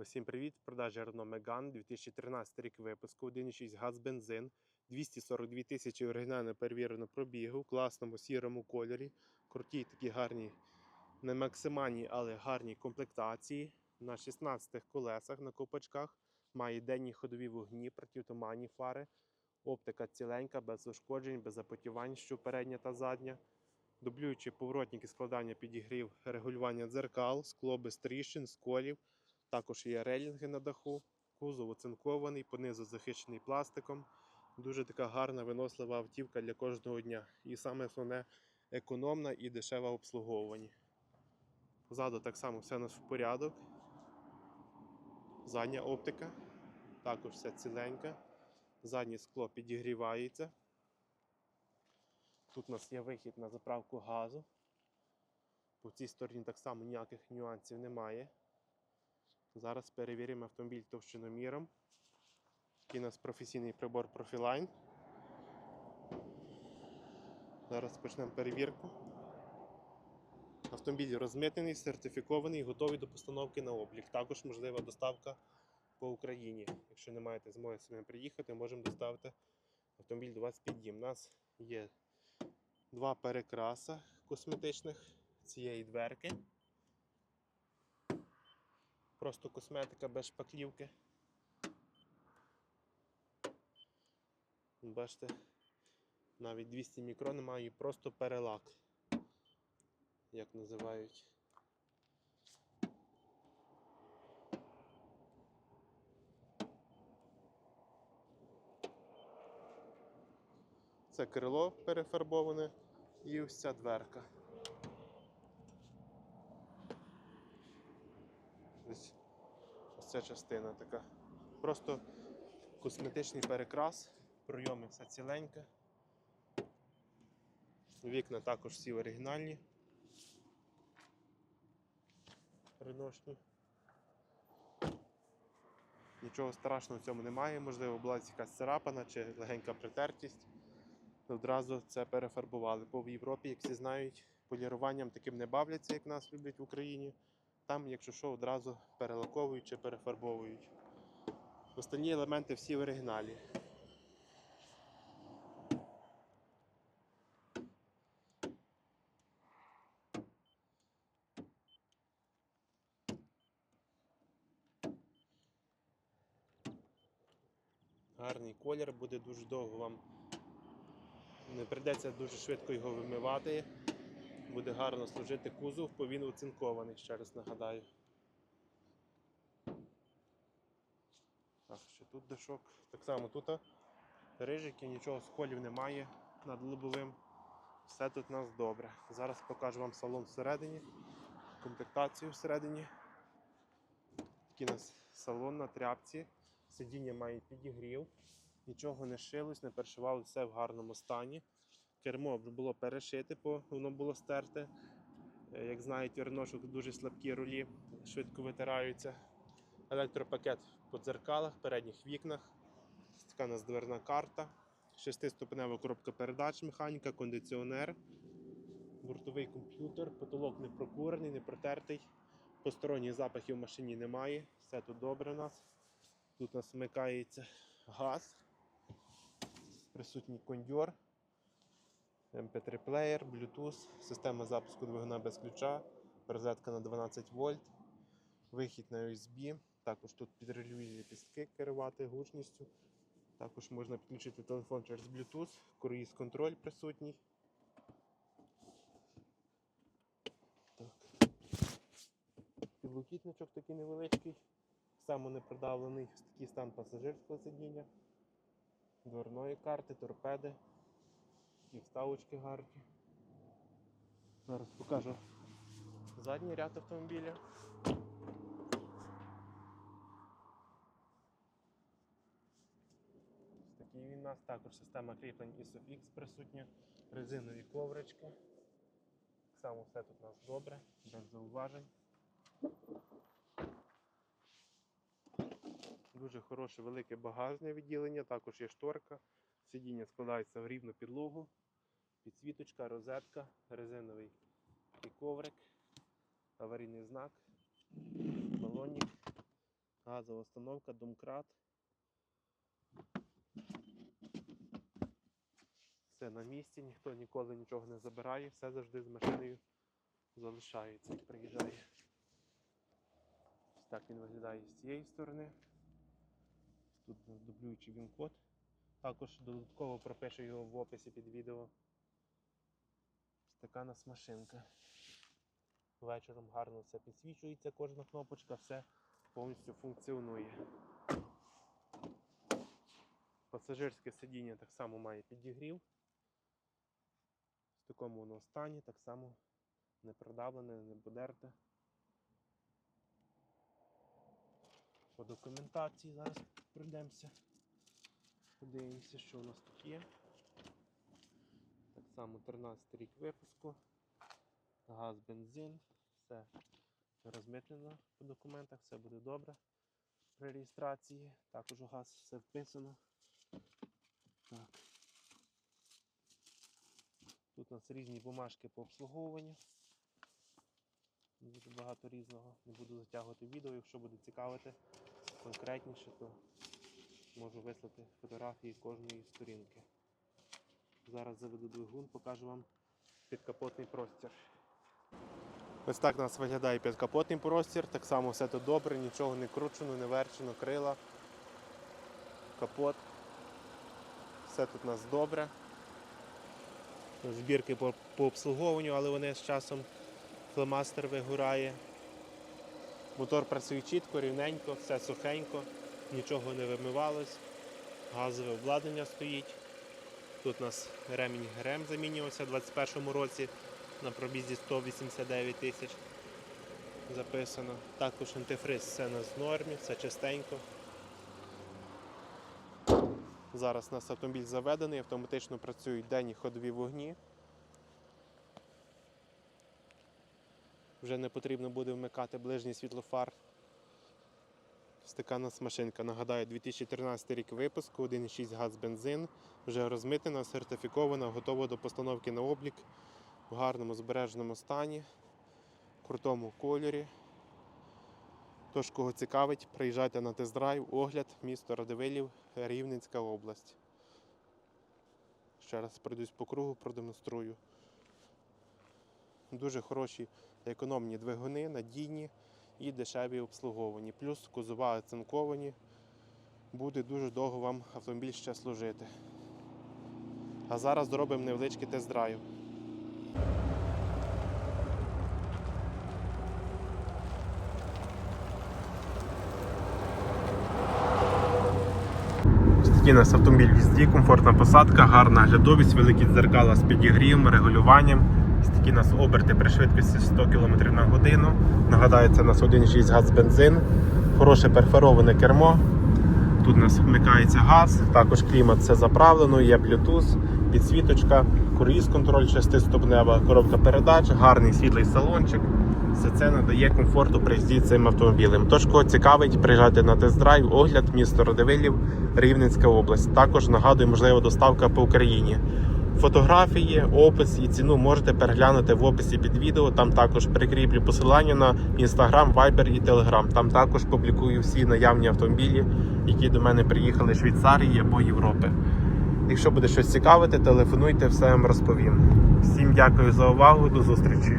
Усім привіт! В продажі Renault Megane 2013 рік випуску, 1,6 газ бензин, 242 тисячі оригінально перевірено пробігу в класному сірому кольорі. Круті такі гарні, не максимальні, але гарні комплектації. На 16 колесах на копачках. Має денні ходові вогні, протитуманні фари. Оптика ціленька, без ушкоджень, без запотівань, що передня та задня. Дублюючі поворотники складання підігрів, регулювання дзеркал, скло без тріщин, сколів. Також є релінги на даху, кузов оцинкований, понизу захищений пластиком. Дуже така гарна винослива автівка для кожного дня. І саме основне економна і дешева в обслуговуванні. Позаду так само все у нас в порядок. Задня оптика. Також все ціленьке. Заднє скло підігрівається. Тут у нас є вихід на заправку газу. По цій стороні так само ніяких нюансів немає. Зараз перевіримо автомобіль товщиноміром. Такий у нас професійний прибор Profiline. Зараз почнемо перевірку. Автомобіль розмитнений, сертифікований, готовий до постановки на облік. Також можлива доставка по Україні. Якщо не маєте змоги самим приїхати, можемо доставити автомобіль до вас під. У нас є два перекраса косметичних цієї дверки. Просто косметика без шпаклівки. Бачите, навіть 200 мікрон і просто перелак, як називають. Це крило перефарбоване і ось ця дверка. Ось ця частина така. Просто косметичний перекрас, пройоми все ціленьке. Вікна також всі оригінальні. Реношні. Нічого страшного в цьому немає, можливо, була якась царапана чи легенька притертість. Одразу це перефарбували. Бо в Європі, як всі знають, поліруванням таким не бавляться, як нас люблять в Україні. Там, якщо що, одразу перелаковують чи перефарбовують. Останні елементи всі в оригіналі. Гарний колір, буде дуже довго вам. Не прийдеться дуже швидко його вимивати. Буде гарно служити кузов, бо він оцинкований, ще раз нагадаю. Так, ще тут дешок. Так само тут рижики, нічого сколів немає над лобовим. Все тут у нас добре. Зараз покажу вам салон всередині, комплектацію всередині. Такий у нас салон на тряпці. Сидіння має підігрів, нічого не шилось, не перешивало, все в гарному стані. Кермо було перешите, бо воно було стерте. Е, Як знаєте, реношок дуже слабкі рулі, швидко витираються. Електропакет по дзеркалах, передніх вікнах. Така у нас дверна карта. Шестиступенева коробка передач, механіка, кондиціонер, бортовий комп'ютер, потолок не прокурений, не протертий. Посторонніх запахів в машині немає. Все тут добре у нас. Тут у нас вмикається газ, присутній кондьор. MP3 плеєр, Bluetooth, система запуску двигуна без ключа, розетка на 12 вольт, вихід на USB. Також тут підрегулює пістки керувати гучністю. Також можна підключити телефон через Bluetooth, круїз контроль присутній. Так. Підлокітничок такий невеличкий, самонепродавлений, такий стан пасажирського сидіння, дверної карти, торпеди. Такі вставочки гарні. Зараз покажу задній ряд автомобіля. Такий він у нас також система кріплень ISOFIX присутня, резинові коврички. Так само все тут у нас добре, без зауважень. Дуже хороше велике багажне відділення, також є шторка. Сидіння складається в рівну підлогу, підсвіточка, розетка, резиновий і коврик, аварійний знак, балонник, Газова установка, домкрат. Все на місці, ніхто ніколи нічого не забирає, все завжди з машиною залишається, як приїжджає. Так він виглядає з цієї сторони. Тут дублюючий він код. Також додатково пропишу його в описі під відео. Така нас машинка. Вечором гарно все підсвічується, кожна кнопочка, все повністю функціонує. Пасажирське сидіння так само має підігрів. В такому воно стані, так само не продавлене, не подерте. По документації зараз пройдемося. Подивимося, що у нас тут є. Так само 13 рік випуску. Газ, бензин, все розмитнено по документах, все буде добре при реєстрації. Також у газ все вписано. Так. Тут у нас різні бумажки по обслуговуванню. Дуже багато різного. Не буду затягувати відео, якщо буде цікавити конкретніше, то можу вислати фотографії кожної сторінки. Зараз заведу двигун, покажу вам підкапотний простір. Ось так у нас виглядає підкапотний простір. Так само все тут добре, нічого не кручено, не верчено, крила, капот. Все тут у нас добре. Збірки по, по обслуговуванню, але вони з часом фломастер вигорає. Мотор працює чітко, рівненько, все сухенько, нічого не вимивалось. Газове обладнання стоїть. Тут у нас ремінь ГРМ замінювався у 2021 році на пробізі 189 тисяч записано. Також антифриз все в нормі, все чистенько. Зараз у нас автомобіль заведений, автоматично працюють денні ходові вогні. Вже не потрібно буде вмикати ближній світлофар. Ось така у нас машинка. Нагадаю, 2013 рік випуску, 1,6 газ бензин. Вже розмитнена, сертифікована, готова до постановки на облік в гарному збереженому стані, крутому кольорі. Тож, кого цікавить, приїжджайте на тест-драйв, огляд, місто Радивилів, Рівненська область. Ще раз пройдусь по кругу, продемонструю. Дуже хороші економні двигуни, надійні і дешеві обслуговані. Плюс кузова оцинковані. Буде дуже довго вам автомобіль ще служити. А зараз зробимо невеличкий тест-драйв. Такий нас автомобіль в їзді, комфортна посадка, гарна глядовість, великі дзеркала з підігрівом, регулюванням. Такі нас оберти при швидкості 100 км на годину. Нагадаю, це у нас 1,6 газ бензин, хороше перфороване кермо. Тут у нас вмикається газ, також клімат все заправлено, є Bluetooth, підсвіточка, круїз контроль 6-ступнева, коробка передач, гарний світлий салончик. Все це надає комфорту при їзді цим автомобілем. Тож, кого цікавить, приїжджайте на тест-драйв, огляд, місто Родивилів, Рівненська область. Також нагадую, можлива доставка по Україні. Фотографії, опис і ціну можете переглянути в описі під відео. Там також прикріплю посилання на Instagram, Viber і Telegram. Там також публікую всі наявні автомобілі, які до мене приїхали з Швейцарії або Європи. Якщо буде щось цікавити, телефонуйте, все вам розповім. Всім дякую за увагу, до зустрічі.